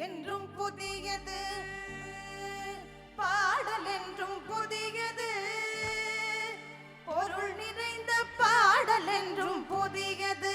என்றும் புதியது. பாடல் என்றும் புதியது. பொருள் நிறைந்த பாடல் என்றும் புதியது.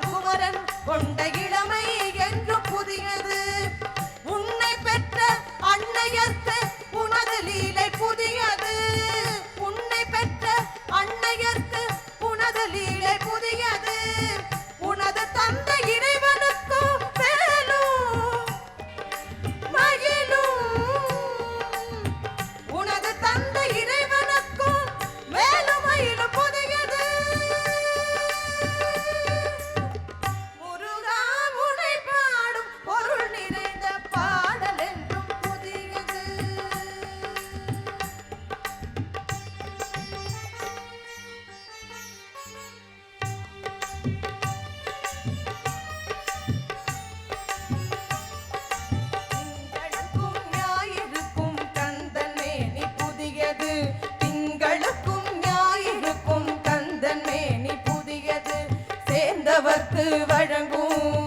குமரன் வழங்கும்.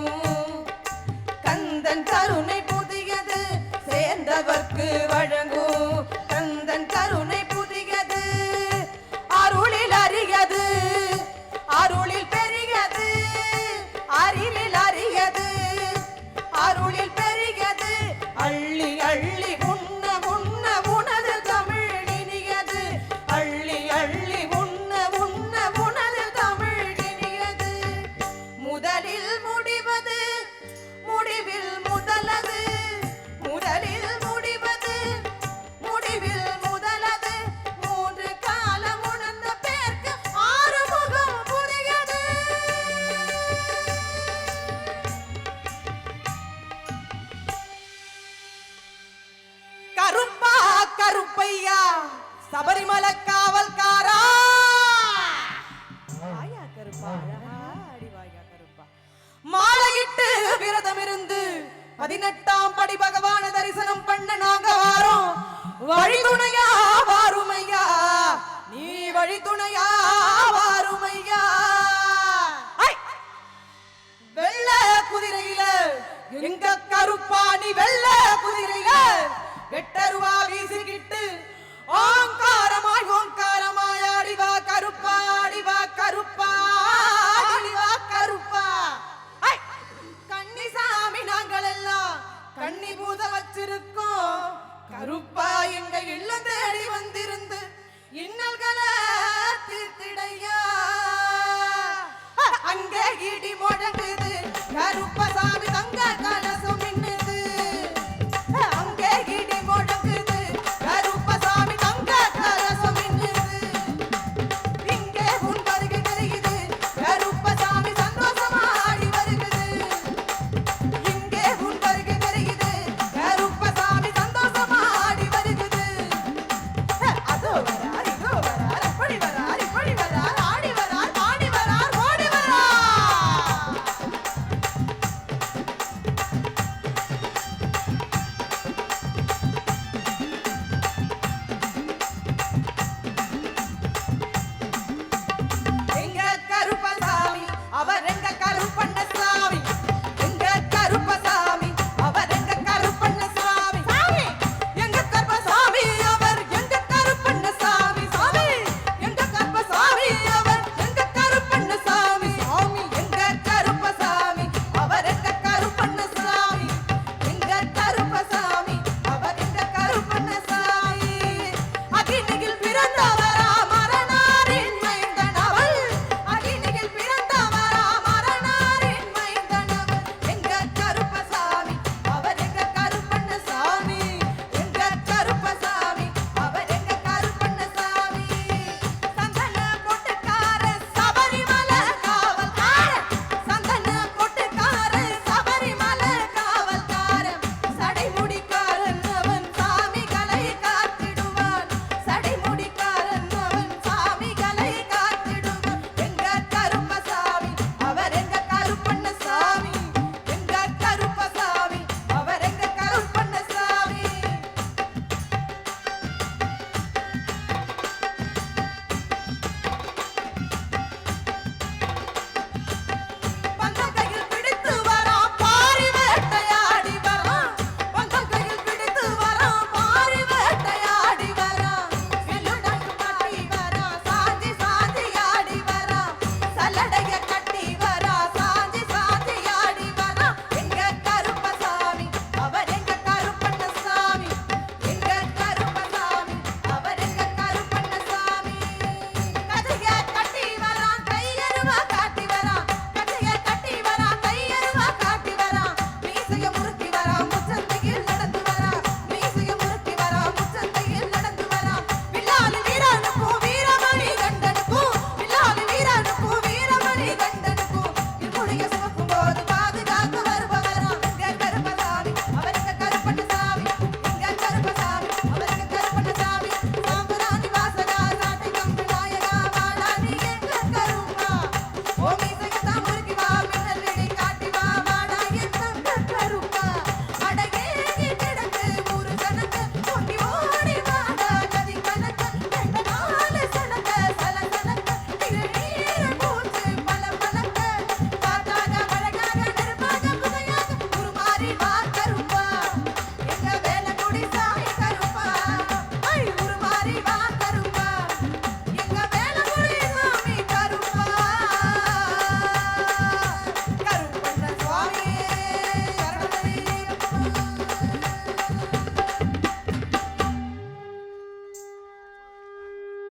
சபரிமலை காவல்காரா! கருப்பா கருப்பா மாலையிட்டு விரதம் இருந்து பதினெட்டாம் படி கண்ணி பூத வச்சிருக்கோம். கருப்பா எங்க இல்லம் தேடி வந்திருந்து இன்னல்களை அங்க அங்கே இடி முழங்குது கருப்பா